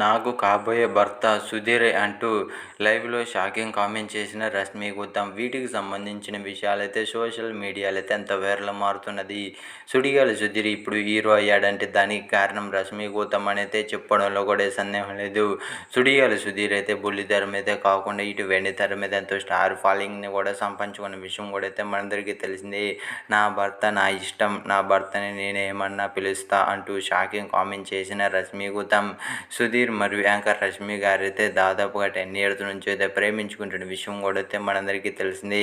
నాకు కాబోయే భర్త సుధీర్ అంటూ లైవ్లో షాకింగ్ కామెంట్ చేసిన రష్మి గౌతమ్. వీటికి సంబంధించిన విషయాలైతే సోషల్ మీడియాలో అయితే ఎంత వైరల్ మారుతున్నది. సుడిగాల సుధీర్ ఇప్పుడు హీరో అయ్యాడంటే దానికి కారణం రష్మి గౌతమ్ అయితే చెప్పడంలో కూడా సందేహం లేదు. సుడిగాల సుధీర్ అయితే బుల్లితెర మీద కాకుండా ఇటు వెండితెర మీద ఎంతో స్టార్ ఫాలోయింగ్ని కూడా సంపాదించుకున్న విషయం కూడా అయితే మనందరికీ తెలిసింది. నా భర్త నా ఇష్టం నా భర్తని నేనేమన్నా పిలుస్తా అంటూ షాకింగ్ కామెంట్ చేసిన రష్మి గౌతమ్. సుధీర్ సుధీర్ మరియు యాంకర్ రష్మి గారు అయితే దాదాపుగా టెన్ ఇయర్స్ నుంచి అయితే ప్రేమించుకుంటున్న విషయం కూడా అయితే మనందరికీ తెలిసింది.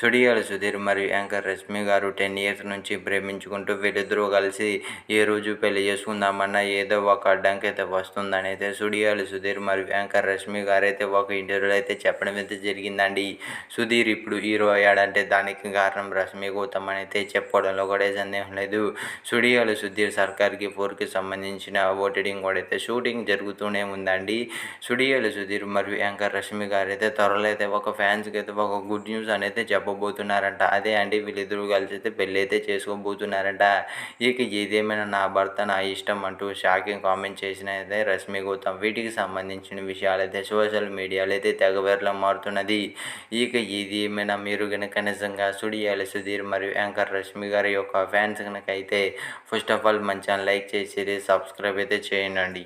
సుడియాల సుధీర్ మరియు యాంకర్ రష్మి గారు టెన్ ఇయర్స్ నుంచి ప్రేమించుకుంటూ వీళ్ళిద్దరూ కలిసి ఏ రోజు పెళ్ళి చేసుకుందామన్నా ఏదో ఒక అడ్డంకి అయితే వస్తుందని అయితే సుడియాల సుధీర్ మరియు యాంకర్ రష్మి గారు అయితే ఒక ఇంటర్వ్యూలో అయితే చెప్పడం అయితే జరిగిందండి. సుధీర్ ఇప్పుడు హీరో అయ్యాడంటే దానికి కారణం రష్మి గౌతమ్ అని అయితే చెప్పడంలో కూడా సందేహం లేదు. సుడియాలు సుధీర్ సర్కార్కి ఫోర్కి సంబంధించిన ఓటింగ్ కూడా అయితే షూటింగ్ జరుగుతుంది. జరుగుతూనే ఉందండి. స్టూడియోలు సుధీర్ మరియు యాంకర్ రష్మి గారు అయితే త్వరలో అయితే ఒక ఫ్యాన్స్కి అయితే ఒక గుడ్ న్యూస్ అనేది చెప్పబోతున్నారంట. అదే అండి వీళ్ళిద్దరూ కలిసి అయితే పెళ్ళి అయితే చేసుకోబోతున్నారంట. ఇక ఏదేమైనా నా భర్త నా ఇష్టం అంటూ షాకింగ్ కామెంట్ చేసిన అయితే రష్మి గౌతమ్. వీటికి సంబంధించిన విషయాలు అయితే సోషల్ మీడియాలో అయితే తెగవేర్లా మారుతున్నది. ఇక ఇది ఏమైనా మీరు కనుక నిజంగా స్టూడియోలు సుధీర్ మరియు యాంకర్ రష్మి గారి యొక్క ఫ్యాన్స్ కనుక అయితే ఫస్ట్ ఆఫ్ ఆల్ మంచిగా లైక్ చేసి సబ్స్క్రైబ్ అయితే చేయండి.